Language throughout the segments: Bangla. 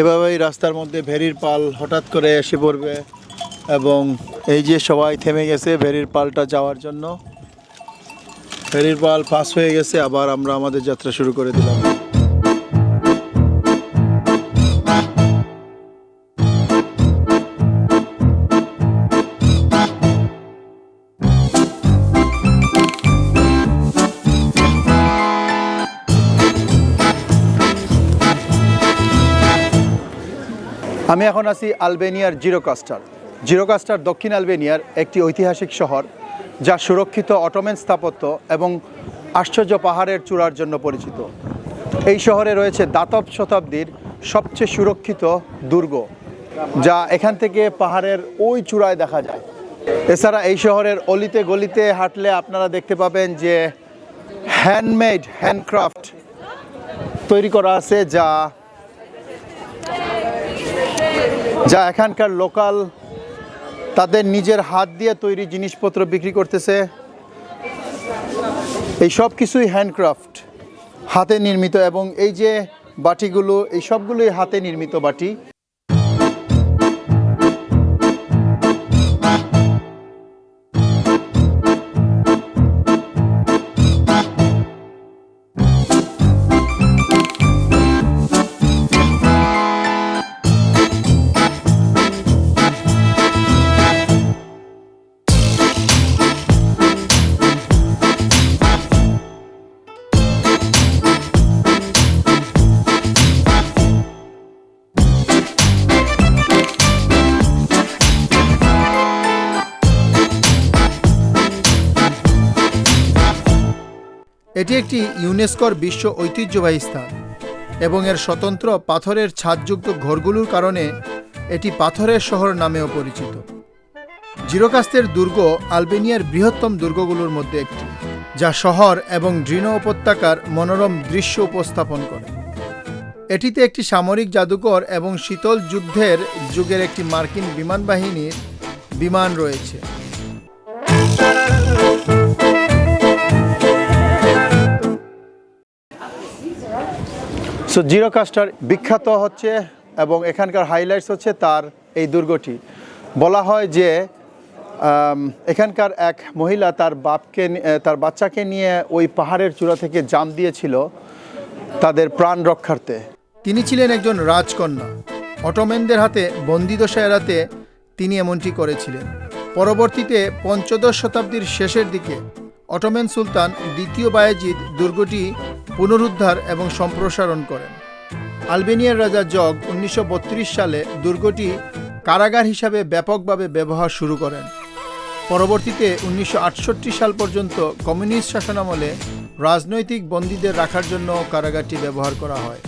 এভাবেই রাস্তার মধ্যে ভেরির পাল হঠাৎ করে এসে পড়বে এবং এই যে সবাই থেমে গেছে ভেরির পালটা যাওয়ার জন্য। ফেরির পাল পাস হয়ে গেছে, আবার আমরা আমাদের যাত্রা শুরু করে দিলাম। আমি এখন আছি আলবেনিয়ার জিরোকাস্টার। জিরোকাস্টার দক্ষিণ আলবেনিয়ার একটি ঐতিহাসিক শহর, যা সুরক্ষিত অটোমেন স্থাপত্য এবং আশ্চর্য পাহাড়ের চূড়ার জন্য পরিচিত। এই শহরে রয়েছে দাতব শতাব্দীর সবচেয়ে সুরক্ষিত দুর্গ, যা এখান থেকে পাহাড়ের ওই চূড়ায় দেখা যায়। এছাড়া এই শহরের অলিতে গলিতে হাঁটলে আপনারা দেখতে পাবেন যে হ্যান্ডমেড হ্যান্ডক্রাফট তৈরি করা আছে, যা যা এখানকার লোকাল তাদের নিজের হাত দিয়ে তৈরি জিনিসপত্র বিক্রি করতেছে। এই সব কিছুই হ্যান্ডক্রাফট হাতে নির্মিত এবং এই যে বাটিগুলো, এই সবগুলোই হাতে নির্মিত বাটি। এটি একটি ইউনেস্কোর বিশ্ব ঐতিহ্যবাহী স্থান এবং এর স্বতন্ত্র পাথরের ছাদযুক্ত ঘরগুলোর কারণে এটি পাথরের শহর নামেও পরিচিত। জিরোকাস্তের দুর্গ আলবেনিয়ার বৃহত্তম দুর্গগুলোর মধ্যে একটি, যা শহর এবং ড্রিনো উপত্যকার মনোরম দৃশ্য উপস্থাপন করে। এটিতে একটি সামরিক জাদুঘর এবং শীতল যুদ্ধের যুগের একটি মার্কিন বিমান বাহিনীর বিমান রয়েছে। সো জিরো কাস্টার বিখ্যাত হচ্ছে এবং এখানকার হাইলাইটস হচ্ছে তার এই দুর্গটি। বলা হয় যে এখানকার এক মহিলা তার বাপকে তার বাচ্চাকে নিয়ে ওই পাহাড়ের চূড়া থেকে জাম দিয়েছিল তাদের প্রাণ রক্ষার্থে। তিনি ছিলেন একজন রাজকন্যা। অটোমেনদের হাতে বন্দিদশা এড়াতে তিনি এমনটি করেছিলেন। পরবর্তীতে পঞ্চদশ শতাব্দীর শেষের দিকে অটোমেন সুলতান দ্বিতীয় বায়েজিদ দুর্গটি পুনরুদ্ধার এবং সম্প্রসারণ করেন। আলবেনিয়ার রাজা জগ উনিশশো বত্রিশ সালে দুর্গটি কারাগার হিসাবে ব্যাপকভাবে ব্যবহার শুরু করেন। পরবর্তীতে উনিশশো আটষট্টি সাল পর্যন্ত কমিউনিস্ট শাসনামলে রাজনৈতিক বন্দীদের রাখার জন্য কারাগারটি ব্যবহার করা হয়।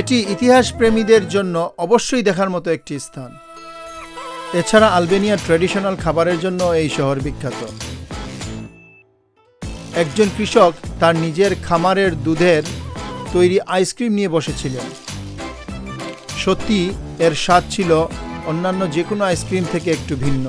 এটি ইতিহাস প্রেমীদের জন্য অবশ্যই দেখার মতো একটি স্থান। এছাড়া আলবেনিয়ার ট্র্যাডিশনাল খাবারের জন্য এই শহর বিখ্যাত। একজন কৃষক তার নিজের খামারের দুধের তৈরি আইসক্রিম নিয়ে বসেছিলেন। সত্যি এর স্বাদ ছিল অন্যান্য যে কোনো আইসক্রিম থেকে একটু ভিন্ন।